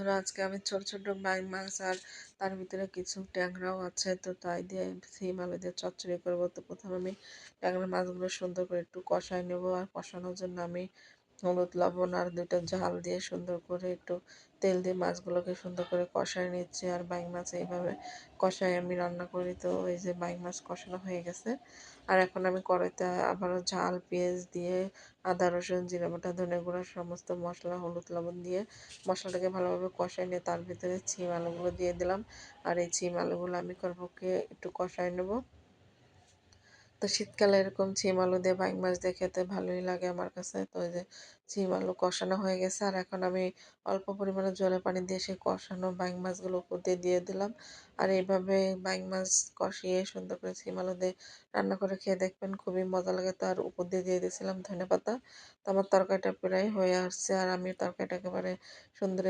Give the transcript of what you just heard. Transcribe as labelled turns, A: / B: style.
A: বন্ধুরা, আজকে আমি ছোট ছোট বাইং মাছ আর তার ভিতরে কিছু ট্যাংরাও আছে, তো তাই দিয়ে সিম আলু দিয়ে চচ্চড়ি করব। তো প্রথমে আমি ট্যাংরা মাছগুলো সুন্দর করে একটু কষাই নেব আর কষানোর জন্য আমি হলুদ, লবণ আর দুটো ঝাল দিয়ে সুন্দর করে একটু তেল দিয়ে মাছগুলোকে সুন্দর করে কষাই নিচ্ছি। আর বাইং মাছ এইভাবে কষাই আমি রান্না করি। তো এই যে বাইং মাছ কষানো হয়ে গেছে। আর এখন আমি কড়াইতে আবারও ঝাল, পেঁয়াজ দিয়ে আদা, রসুন, জিরা বাটা, ধনে গুঁড়া সমস্ত মশলা, হলুদ, লবণ দিয়ে মশলাটাকে ভালোভাবে কষাই নিয়ে তার ভিতরে ছিম আলুগুলো দিয়ে দিলাম। আর এই ছিম আলুগুলো আমি করবকে একটু কষাই নেব। তো শীতকালে এরকম ছিম আলু দিয়ে বাইং মাছ দিয়ে খেতে ভালোই লাগে আমার কাছে। তো ওই যে ছিম আলু কষানো হয়ে গেছে আর এখন আমি অল্প পরিমাণে জলে পানি দিয়ে সেই কষানো বাইং মাছগুলো উপর দিয়ে দিয়ে দিলাম। আর এইভাবে বাইং মাছ কষিয়ে সুন্দর করে ছিম আলু দিয়ে রান্না করে খেয়ে দেখবেন খুবই মজা লাগে। তো আর উপর দিয়ে দিয়ে দিয়েছিলাম ধনে পাতা তো আমার তরকারিটা প্রায় হয়ে আসছে আর আমি তরকারিটা একেবারে সুন্দর